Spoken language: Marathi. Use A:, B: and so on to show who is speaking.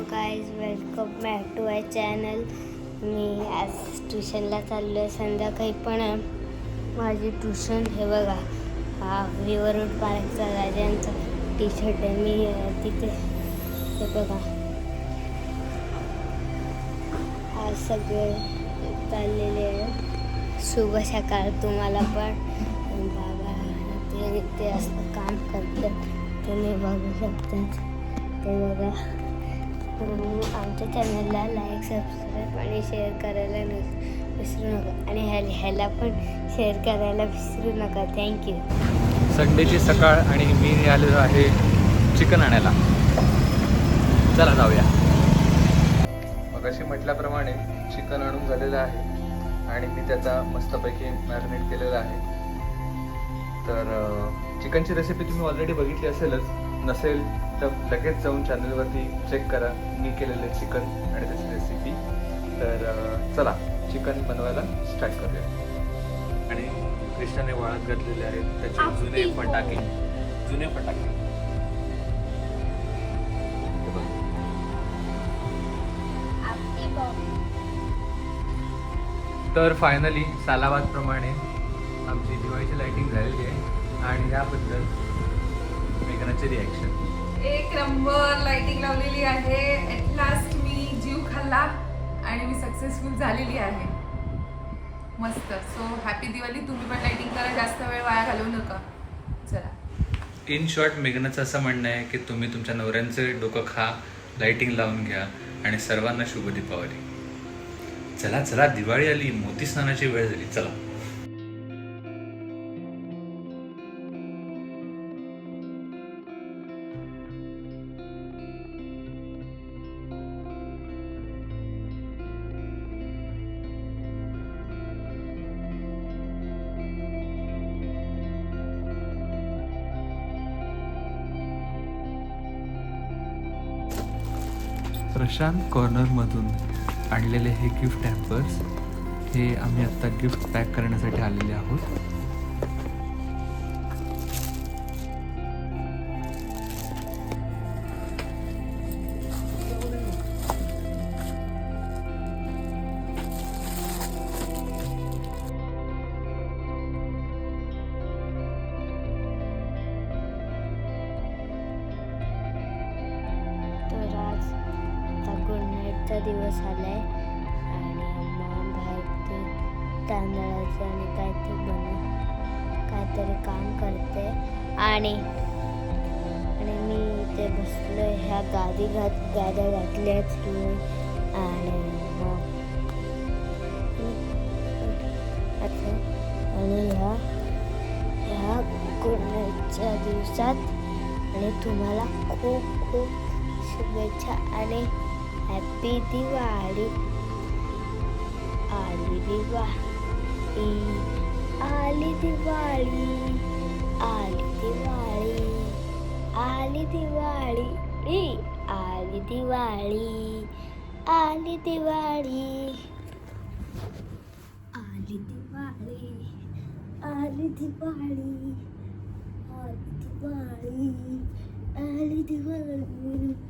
A: Guys welcome back to I channel मी आज ट्युशनला चाललो आहे संध्याकाळी पण माझी ट्युशन हे बघा हा विवरुड पार्कचा राजांचा टी शर्ट आहे. मी तिथे हे बघा. आज सगळे चाललेले आहे. शुभ सकाळ तुम्हाला पण. बाबा ते ते असं काम करतात. तुम्ही बघू शकतात. ते बघा. तुम्ही आमच्या चॅनलला लाईक सबस्क्राईब आणि शेअर करायला न- विसरू नका. आणि ह्या ह्याला पण शेअर करायला विसरू नका. थँक्यू
B: संडेची सकाळ आणि मी आलेलो आहे चिकन आणायला. चला जाऊया. मगाशी म्हटल्याप्रमाणे चिकन आणून झालेलं आहे आणि मी त्याचा मस्तपैकी मॅरिनेट केलेला आहे. तर चिकनची रेसिपी तुम्ही ऑलरेडी बघितली असेलच. नसेल तर लगेच जाऊन चॅनलवरती चेक करा. मी केलेले चिकन आणि त्याची रेसिपी तर चला चिकन बनवायला स्टार्ट करूया. आणि कृष्णाने वाळत घातलेले आहेत. त्याचे जुने फटाके. जुने फटाके. हे. तर फायनली सालाबाद प्रमाणे आमची दिवाळीची लाइटिंग झालेली आहे. आणि याबद्दल मेघनाचे रिॲक्शन
C: एक नंबर लाइटिंग लावलेली आहे. ऍट लास्ट मी जीव खाल्ला आणि मी सक्सेसफुल झालेली आहे. मस्त. So happy Diwali. तुम्ही पण लाइटिंग करा. जास्त वेळ वाया घालवू नका. चला.
B: इन शॉर्ट मेघनाचं असं म्हणणं आहे की तुम्ही तुमच्या नवऱ्यांचे डोकं खा लाइटिंग लावून घ्या आणि सर्वांना शुभ दीपावली. चला चला. दिवाळी आली. मोती स्नानाची वेळ झाली. चला. प्रशांत कॉर्नरमधून आणलेले हे गिफ्ट हॅम्पर्स हे आम्ही आत्ता गिफ्ट पॅक करण्यासाठी आलेले आहोत.
A: गुड दिवस आला आहे आणि मग बाहेर ते तांदळाचं आणि काय ते बनव काहीतरी काम करते. आणि आणि मी इथे बसलो ह्या गादी घात गाद्या घातल्याच मी आणि मग आणि ह्या ह्या गुड दिवसात आणि तुम्हाला खूप खूप शुभेच्छा आणि Happy Diwali. Ali Diwali. Ali Diwali. Ali Diwali. Ali Diwali. Ali Diwali. Ali Diwali. Ali Diwali. Ali Diwali. Ali Diwali. Ali Diwali.